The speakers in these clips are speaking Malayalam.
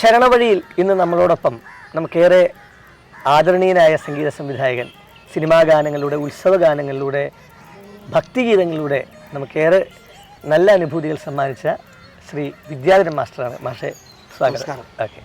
ശരണവഴിയിൽ ഇന്ന് നമ്മളോടൊപ്പം നമുക്കേറെ ആദരണീയനായ സംഗീത സംവിധായകൻ സിനിമാ ഗാനങ്ങളിലൂടെ ഉത്സവ ഗാനങ്ങളിലൂടെ ഭക്തിഗീതങ്ങളിലൂടെ നമുക്കേറെ നല്ല അനുഭൂതികൾ സമ്മാനിച്ച ശ്രീ വിദ്യാധരൻ മാസ്റ്ററാണ്. മാഷെ സ്വാഗതം. ഓക്കെ.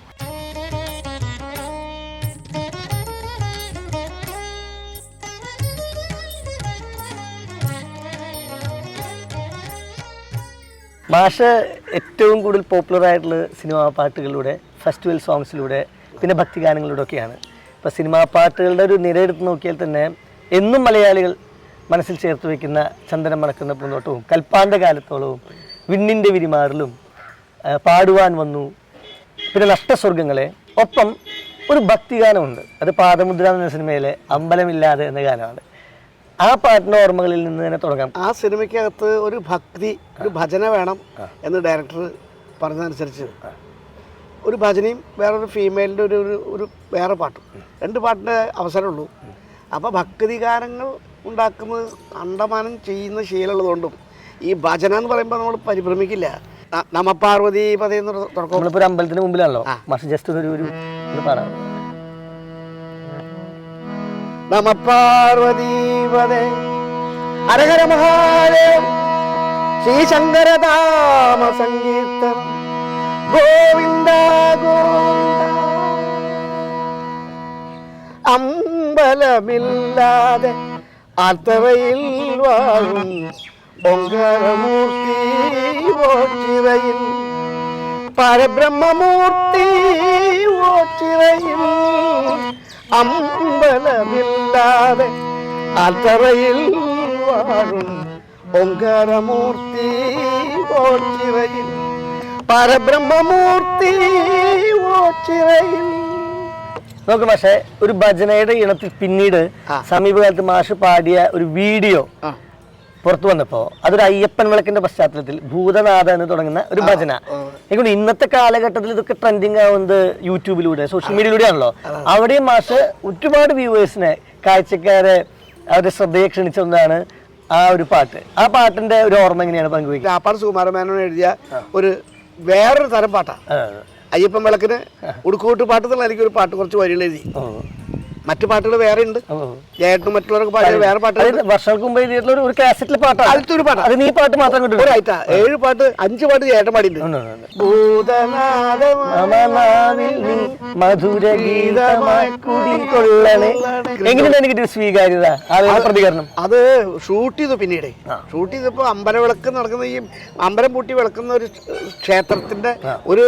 മാഷ് ഏറ്റവും കൂടുതൽ പോപ്പുലർ ആയിട്ടുള്ള സിനിമാ പാട്ടുകളിലൂടെ ഫെസ്റ്റിവൽ സോങ്സിലൂടെ പിന്നെ ഭക്തിഗാനങ്ങളിലൂടെ ഒക്കെയാണ് ഇപ്പോൾ സിനിമാ പാട്ടുകളുടെ ഒരു നിരയെടുത്ത് നോക്കിയാൽ തന്നെ എന്നും മലയാളികൾ മനസ്സിൽ ചേർത്ത് വയ്ക്കുന്ന ചന്ദനം മണക്കുന്ന പൂന്തോട്ടവും കൽപ്പാണ്ട കാലത്തോളവും വിണ്ണിന്റെ വിരിമാറിലും പാടുവാൻ വന്നു പിന്നെ നഷ്ടസ്വർഗങ്ങളെ ഒപ്പം ഒരു ഭക്തിഗാനമുണ്ട്. അത് പാദമുദ്ര എന്ന സിനിമയിലെ അമ്പലമില്ലാതെ എന്ന ഗാനമാണ്. ആ പാട്ടിന്റെ ഓർമ്മകളിൽ നിന്ന് തന്നെ തുടങ്ങാം. ആ സിനിമയ്ക്കകത്ത് ഒരു ഭക്തി ഒരു ഭജന വേണം എന്ന് ഡയറക്ടർ പറഞ്ഞതനുസരിച്ച്. ഒരു ഭജനയും വേറൊരു ഫീമെയിലിന്റെ ഒരു ഒരു ഒരു വേറെ പാട്ടും. രണ്ട് പാട്ടിന്റെ അവസരമുള്ളൂ. അപ്പോൾ ഭക്തി ഗാനങ്ങൾ ഉണ്ടാക്കുന്നത് കണ്ടമാനം ചെയ്യുന്ന ശീലമുള്ളതുകൊണ്ടും ഈ ഭജന എന്ന് പറയുമ്പോൾ നമ്മൾ പരിഭ്രമിക്കില്ല. നമപാർവതി പതി എന്ന് തുടക്കം. നമ്മളിപ്പോൾ ഒരു അമ്പലത്തിന് മുമ്പിലാണല്ലോ. മാഷ് ജസ്റ്റ് ഒരു ഒരു പാടാം നമ പാർവതീപദേ ഹരഹര മഹാദേവ്. ശ്രീ ശങ്കരതാമ സങ്കീർത്തനം ഗോവിന്ദ അമ്പലമില്ലാതെ അത്തറയിൽ വാഴും പൊങ്കരമൂർത്തി ഓച്ചിറയിൽ പരബ്രഹ്മമൂർത്തി ഓച്ചിറയിൽ അമ്പലമില്ലാതെ അത്തറയിൽ വാഴും ഓങ്കാരമൂർത്തി ഓച്ചിറയിൽ പരബ്രഹ്മമൂർത്തി നമുക്ക് നോക്ക് മാഷെ ഒരു ഭജനയുടെ ഇണത്തിൽ പിന്നീട് സമീപകാലത്ത് മാഷ് പാടിയ ഒരു വീഡിയോ പുറത്തു വന്നപ്പോ അതൊരു അയ്യപ്പൻ വിളക്കിന്റെ പശ്ചാത്തലത്തിൽ ഭൂതനാഥ എന്ന് തുടങ്ങുന്ന ഒരു ഭജന. എനിക്കൊണ്ട് ഇന്നത്തെ കാലഘട്ടത്തിൽ ഇതൊക്കെ ട്രെൻഡിങ് ആവുന്നത് യൂട്യൂബിലൂടെ സോഷ്യൽ മീഡിയയിലൂടെ ആണല്ലോ. അവിടെയും മാഷ് ഒരുപാട് വ്യൂവേഴ്സിനെ കാഴ്ചക്കാരെ അവരുടെ ശ്രദ്ധയെ ക്ഷണിച്ചൊന്നാണ് ആ ഒരു പാട്ട്. ആ പാട്ടിന്റെ ഒരു ഓർമ്മ എങ്ങനെയാണ് പങ്കുവയ്ക്കുന്നത്? ആ പാട്ട് സുകുമാരമേനോൻ എഴുതിയ ഒരു വേറൊരു തരം പാട്ടാണ് അയ്യപ്പൻ വിളക്കിന് ഉടുക്കൂട്ട് പാട്ട് എന്നുള്ള എനിക്കൊരു പാട്ട് കുറച്ച് വരികൾ എഴുതി മറ്റു പാട്ടുകൾ വേറെ ഉണ്ട്. ജയേട്ടനും മറ്റുള്ളവർക്ക് പാടിയ വേറെ പാട്ടുകൾ വർഷങ്ങൾക്ക് മുമ്പ് ഒരു- കാസറ്റിൽ പാട്ടാണ്. അതിലത്തെ ഒരു പാട്ടാ അത് നീ പാട്ട് മാത്രം കിട്ടും ഏഴ് പാട്ട് അഞ്ച് പാട്ട് ജയേട്ടൻ പാടിയിട്ടുണ്ട്. ഭൂതനാഥമാ മമനാവിൽ നീ മധുര ഗീതമായി കുടികൊള്ളണേ എങ്ങനെയാണ് എനിക്ക് സ്വീകാര്യത? പ്രതികരണം. അത് ഷൂട്ട് ചെയ്തു പിന്നീട്. ഷൂട്ട് ചെയ്തപ്പോ അമ്പല വിളക്ക് നടക്കുന്ന ഈ അമ്പലം പൂട്ടി വിളക്കുന്ന ഒരു ക്ഷേത്രത്തിന്റെ ഒരു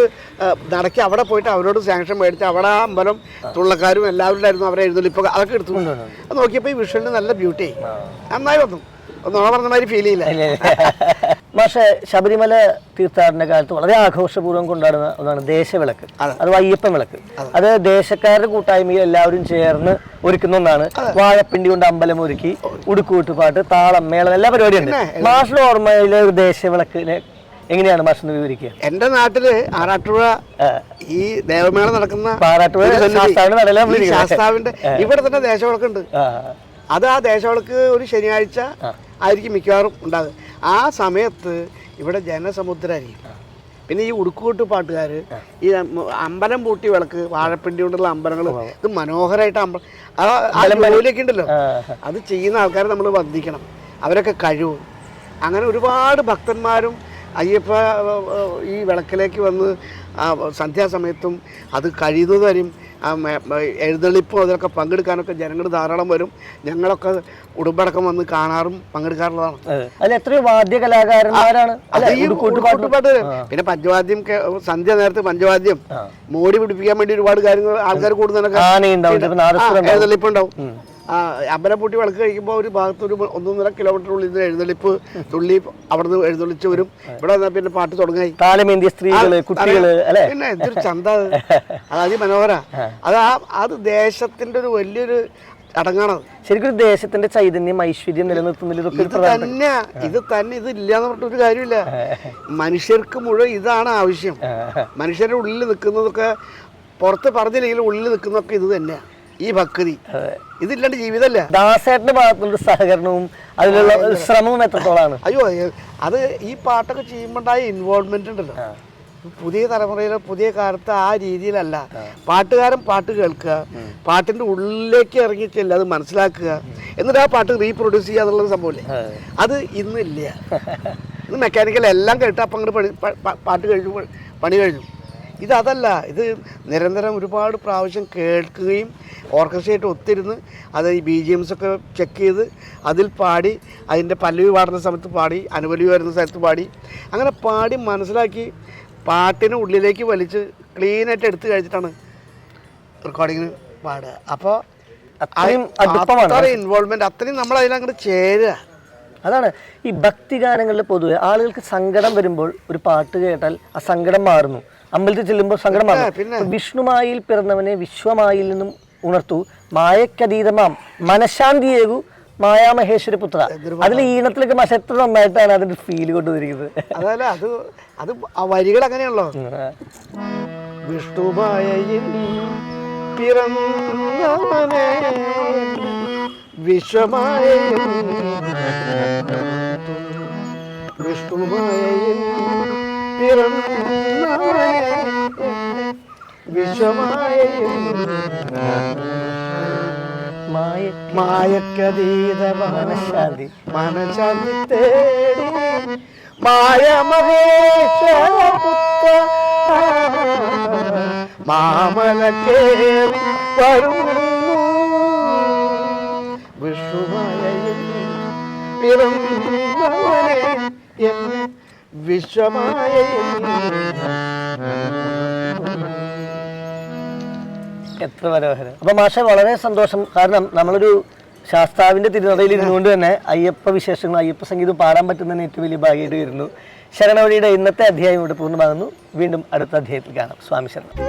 നടക്കി അവിടെ പോയിട്ട് അവരോട് സാങ്ഷൻ മേടിച്ച് അവിടെ ആ അമ്പലം തുള്ളക്കാരും എല്ലാവരും ഉണ്ടായിരുന്നു അവരെ എഴുന്നള്ളിപ്പോൾ അതൊക്കെ എടുത്തു. അത് നോക്കിയപ്പോൾ ഈ വിഷുവിന് നല്ല ബ്യൂട്ടി നന്നായി വന്നു. ഒന്നും പറഞ്ഞ മാതിരി ഫീൽ ചെയ്യില്ല. പക്ഷേ ശബരിമല തീർത്ഥാടന കാലത്ത് വളരെ ആഘോഷപൂർവം കൊണ്ടാടുന്ന ഒന്നാണ് ദേശവിളക്ക്. അത്. അയ്യപ്പൻ വിളക്ക്. അത്. ദേശക്കാരുടെ കൂട്ടായ്മയിൽ എല്ലാവരും ചേർന്ന് ഒരുക്കുന്ന ഒന്നാണ്. വാഴപ്പിണ്ടി കൊണ്ട് അമ്പലം ഒരുക്കി ഉടുക്കൂട്ടുപാട്ട് താളം മേളം എല്ലാ പരിപാടിയും ഉണ്ട് ഓർമ്മയിലെ ഒരു ദേശവിളക്കിനെ എങ്ങനെയാണ് മാഷ് വിവരിക്കുക? എന്റെ നാട്ടിൽ ആറാട്ടുപുഴ ഈ ദേവമേള നടക്കുന്ന ശാസ്താവിന്റെ ഇവിടെ തന്നെ ദേശവിളക്കുണ്ട്. അത് ആ ദേശവിളക്ക് ഒരു ശനിയാഴ്ച ആയിരിക്കും മിക്കവാറും ഉണ്ടാകുക. ആ സമയത്ത് ഇവിടെ ജനസമുദ്രമായിരിക്കും പിന്നെ ഈ ഉടുക്കൂട്ട് പാട്ടുകാർ ഈ അമ്പലം പൂട്ടി വിളക്ക് വാഴപ്പിണ്ടി കൊണ്ടുള്ള അമ്പലങ്ങൾ ഇത് മനോഹരമായിട്ട് അമ്പലം ആ ജോലിയൊക്കെ ഉണ്ടല്ലോ. അത് ചെയ്യുന്ന ആൾക്കാരെ നമ്മൾ വന്ദിക്കണം. അവരൊക്കെ കഴിവും. അങ്ങനെ ഒരുപാട് ഭക്തന്മാരും അയ്യപ്പ ഈ വിളക്കിലേക്ക് വന്ന് ആ സന്ധ്യാസമയത്തും അത് കഴിയുന്നതുവരെയും ആ എഴുന്നള്ളിപ്പോ അതിലൊക്കെ പങ്കെടുക്കാനൊക്കെ ജനങ്ങൾ ധാരാളം വരും. ഞങ്ങളൊക്കെ ഉടുമ്പടക്കം വന്ന് കാണാറും പങ്കെടുക്കാറുള്ളതാണ്. അതിൽ എത്രയോ വാദ്യ കലാകാരന്മാരാണ്. അല്ലെ ഉടുക്കൂട്ടുപാട്ട് പിന്നെ പഞ്ചവാദ്യം സന്ധ്യ നേരത്തെ പഞ്ചവാദ്യം. മോടി പിടിപ്പിക്കാൻ വേണ്ടി ഒരുപാട് കാര്യങ്ങൾ ആൾക്കാർ കൂടുതലൊക്കെ. എഴുന്നള്ളിപ്പുണ്ടാവും. ആ അമ്പലം പൂട്ടി വിളക്ക് കഴിക്കുമ്പോൾ ഒരു ഭാഗത്ത് ഒരു ഒന്നൊന്നര കിലോമീറ്റർ ഉള്ളിൽ നിന്ന് എഴുന്നള്ളിപ്പ് തുള്ളി അവിടുന്ന് എഴുന്നള്ളിച്ച് വരും. ഇവിടെ വന്നാൽ പിന്നെ പാട്ട് തുടങ്ങായി. താലമേന്തിയ സ്ത്രീകൾ കുട്ടികൾ പിന്നെ എന്തൊരു ചന്ത അത്. അത് അതിമനോഹര അത് ആ അത് ദേശത്തിന്റെ ഒരു വലിയൊരു ചടങ്ങാണത് ശരിക്കും ദേശത്തിന്റെ ചൈതന്യം ഐശ്വര്യം നിലനിർത്തുന്നതിൽ ഇതൊക്കെ ഇത് തന്നെ ഇത് തന്നെ ഇത് ഇല്ലാന്ന് പറഞ്ഞിട്ട് ഒരു കാര്യമില്ല. മനുഷ്യർക്ക് മുഴുവൻ ഇതാണ് ആവശ്യം. മനുഷ്യരുടെ ഉള്ളിൽ നിൽക്കുന്നതൊക്കെ പുറത്ത് പറഞ്ഞില്ലെങ്കിൽ ഉള്ളിൽ നിൽക്കുന്നതൊക്കെ ഇത് തന്നെയാ. ഈ ഭക്തി. ഇതില്ലാണ്ട് ജീവിതമല്ല? ദാസേട്ടന്റെ ഭാഗത്തുള്ള സഹകരണവും അതിലുള്ള ശ്രമവും എത്രത്തോളാണ്? അയ്യോ അത് ഈ പാട്ടൊക്കെ ചെയ്യുമ്പോണ്ടായ ഇൻവോൾവ്മെന്റ് ഉണ്ടല്ലോ. പുതിയ തലമുറയിലെ പുതിയ കാലത്ത് ആ രീതിയിലല്ല. പാട്ടുകാരൻ പാട്ട് കേൾക്കുക പാട്ടിന്റെ ഉള്ളിലേക്ക് ഇറങ്ങി ചെല്ലുക അത് മനസ്സിലാക്കുക എന്നിട്ട് ആ പാട്ട് റീപ്രൊഡ്യൂസ് ചെയ്യുക എന്നുള്ളത് സംഭവമില്ലേ? അത്. ഇന്നില്ല. ഇന്ന് മെക്കാനിക്കൽ എല്ലാം കേട്ട് അപ്പം അങ്ങോട്ട് പാട്ട് കഴിഞ്ഞു പണി കഴിഞ്ഞു. ഇത് അതല്ല ഇത് നിരന്തരം ഒരുപാട് പ്രാവശ്യം കേൾക്കുകയും ഓർക്കസ്ട്രയായിട്ട് ഒത്തിരുന്ന് അത് ഈ ബി ജി എംസ് ഒക്കെ ചെക്ക് ചെയ്ത് അതിൽ പാടി അതിന്റെ പല്ലവി പാടുന്ന സമയത്ത് പാടി അനുപല്ലവി വരുന്ന സ്ഥലത്ത് പാടി അങ്ങനെ പാടി മനസ്സിലാക്കി പാട്ടിന് ഉള്ളിലേക്ക് വലിച്ച് ക്ലീനായിട്ട് എടുത്തു കഴിച്ചിട്ടാണ് റെക്കോർഡിങ്ങിന് പാടുക. അപ്പോൾ അത്രയും ഇൻവോൾവ്മെന്റ് അത്രയും നമ്മൾ അതിലങ്ങോട്ട് ചേരുക. അതാണ് ഈ ഭക്തിഗാനങ്ങളിൽ പൊതുവെ ആളുകൾക്ക് സങ്കടം വരുമ്പോൾ ഒരു പാട്ട് കേട്ടാൽ ആ സങ്കടം മാറുന്നു. അമ്പലത്തിൽ ചെല്ലുമ്പോൾ സങ്കടം മാറുന്നു വിഷ്ണുമായിൽ പിറന്നവനെ വിശ്വമായിൽ നിന്നും ഉണർത്തു. മായക്കതീതമാം. മനഃശാന്തിയേകു മായാമഹേശ്വരി പുത്ര അതിൽ ഈണത്തിലൊക്കെ പക്ഷെ എത്ര നന്നായിട്ടാണ് അതിന്റെ ഫീൽ കൊണ്ടുവരിക്കുന്നത് അതല്ല അത് അത് വരികൾ അങ്ങനെയാണല്ലോ. വിഷ്ണുമായയിൽ പിറന്നവനെ വിശ്വമായയിൽ വിഷ്ണുമായയിൽ പിറന്നവനെ വിശ്വമായയിൽ മായ മായക്കതീതവ മനഃശാന്തി മനശാന്തി തേടി മായ പുത്ര മാമല കേറി വരുന്നു. വിഷുമായ പിറന്നവനെ എന്ന് വിശ്വമായ എത്ര മനോഹരം. അപ്പൊ മാഷെ വളരെ സന്തോഷം. കാരണം നമ്മളൊരു ശാസ്താവിന്റെ തിരുനടയിൽ ഇരുന്നുകൊണ്ട് തന്നെ അയ്യപ്പ വിശേഷങ്ങൾ അയ്യപ്പ സംഗീതം പാടാൻ പറ്റുന്ന ഏറ്റവും വലിയ ഭാഗ്യമായിട്ട് വരുന്നു. ശരണവഴിയുടെ ഇന്നത്തെ അധ്യായം ഇവിടെ പൂർണമാകുന്നു. വീണ്ടും അടുത്ത അധ്യായത്തിൽ കാണാം. സ്വാമി ശരണം.